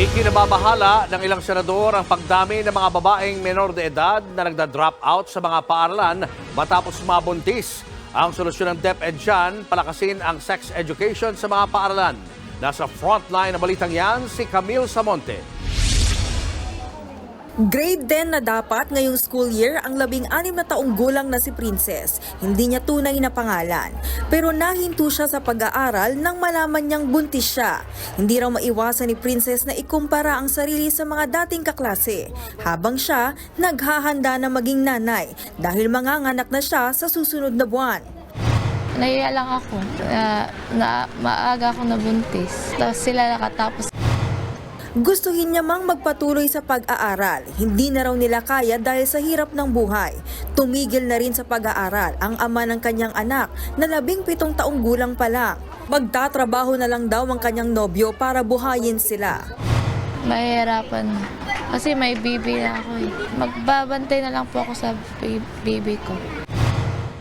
Ikinababahala ng ilang senador ang pagdami ng mga babaeng menor de edad na nagda-drop out sa mga paaralan matapos mabuntis. Ang solusyon ng DepEd dyan, palakasin ang sex education sa mga paaralan. Nasa frontline na balitang yan, si Camille Samonte. Grade 10 na dapat ngayong school year ang labing anim na taong gulang na si Princess. Hindi niya tunay na pangalan. Pero nahinto siya sa pag-aaral nang malaman niyang buntis siya. Hindi raw maiwasan ni Princess na ikumpara ang sarili sa mga dating kaklase. Habang siya, naghahanda na maging nanay dahil manganganak na siya sa susunod na buwan. Nahiya lang ako na, na maaga ako nabuntis. Tapos sila nakatapos. Gustuhin niya mang magpatuloy sa pag-aaral. Hindi na raw nila kaya dahil sa hirap ng buhay. Tumigil na rin sa pag-aaral ang ama ng kanyang anak na labing pitong taong gulang pa lang. Magtatrabaho na lang daw ang kanyang nobyo para buhayin sila. Mahirapan. Kasi may baby na ako eh. Magbabantay na lang po ako sa ba- baby ko.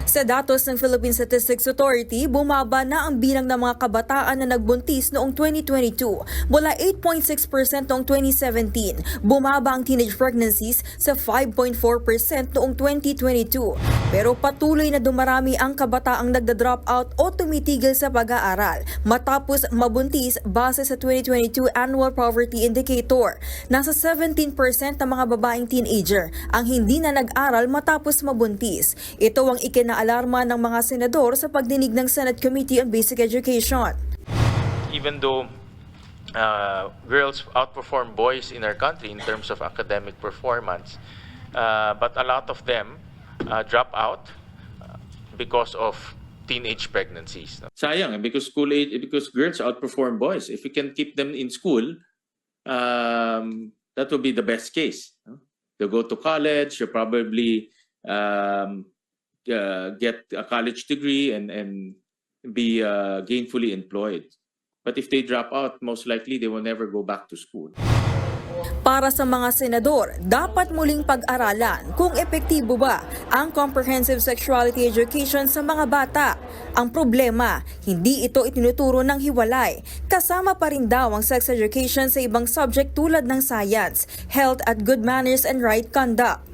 Sa datos ng Philippine Statistics Authority, bumaba na ang bilang ng mga kabataan na nagbuntis noong 2022 mula 8.6% noong 2017. Bumaba ang teenage pregnancies sa 5.4% noong 2022. Pero patuloy na dumarami ang kabataang nagda-drop out o tumitigil sa pag-aaral matapos mabuntis base sa 2022 Annual Poverty Indicator. Nasa 17% ng mga babaeng teenager ang hindi na nag-aral matapos mabuntis. Ito ang ikinaalarma ng mga senador sa pagdinig ng Senate Committee on Basic Education. even though uh, girls outperform boys in our country in terms of academic performance, uh, but a lot of them uh, drop out uh, because of teenage pregnancies. sayang eh, because school age because girls outperform boys if we can keep them in school um, that will be the best case no? they'll go to college they'll probably um, uh, get a college degree and and be uh, gainfully employed but if they drop out most likely they will never go back to school Para sa mga senador, dapat muling pag-aralan kung epektibo ba ang comprehensive sexuality education sa mga bata. Ang problema, hindi ito itinuturo ng hiwalay. Kasama pa rin daw ang sex education sa ibang subject tulad ng science, health at good manners and right conduct.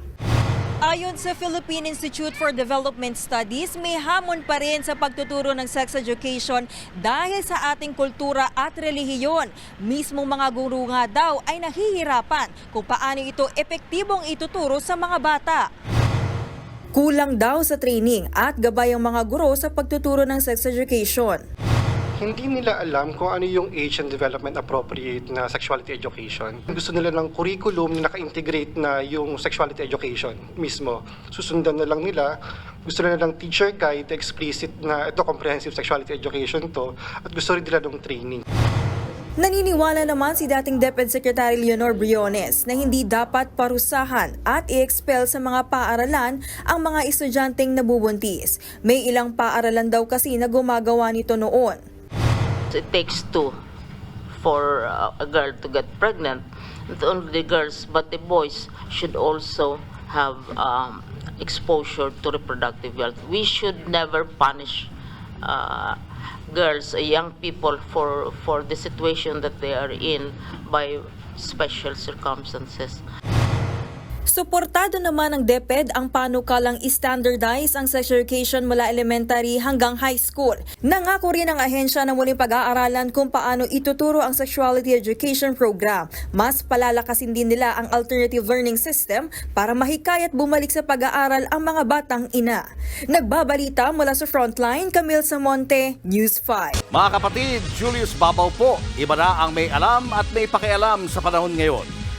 Ayon sa Philippine Institute for Development Studies, may hamon pa rin sa pagtuturo ng sex education dahil sa ating kultura at relihiyon. Mismong mga guru nga daw ay nahihirapan kung paano ito epektibong ituturo sa mga bata. Kulang daw sa training at gabay ang mga guro sa pagtuturo ng sex education. Hindi nila alam kung ano yung age and development appropriate na sexuality education. Gusto nila ng curriculum na naka-integrate na yung sexuality education mismo. Susundan na lang nila. Gusto nila ng teacher guide, explicit na ito comprehensive sexuality education to. At gusto rin nila ng training. Naniniwala naman si dating DepEd Secretary Leonor Briones na hindi dapat parusahan at i-expel sa mga paaralan ang mga estudyanteng nabubuntis. May ilang paaralan daw kasi na gumagawa nito noon. It takes two for uh, a girl to get pregnant. Not only the girls, but the boys should also have um, exposure to reproductive health. We should never punish uh, girls, uh, young people, for for the situation that they are in by special circumstances. Suportado naman ng DepEd ang panukalang standardize ang sex education mula elementary hanggang high school. Nangako rin ang ahensya na muling pag-aaralan kung paano ituturo ang sexuality education program. Mas palalakasin din nila ang alternative learning system para mahikayat bumalik sa pag-aaral ang mga batang ina. Nagbabalita mula sa Frontline, Camille Samonte, News 5. Mga kapatid, Julius Babaw po. Iba na ang may alam at may pakialam sa panahon ngayon.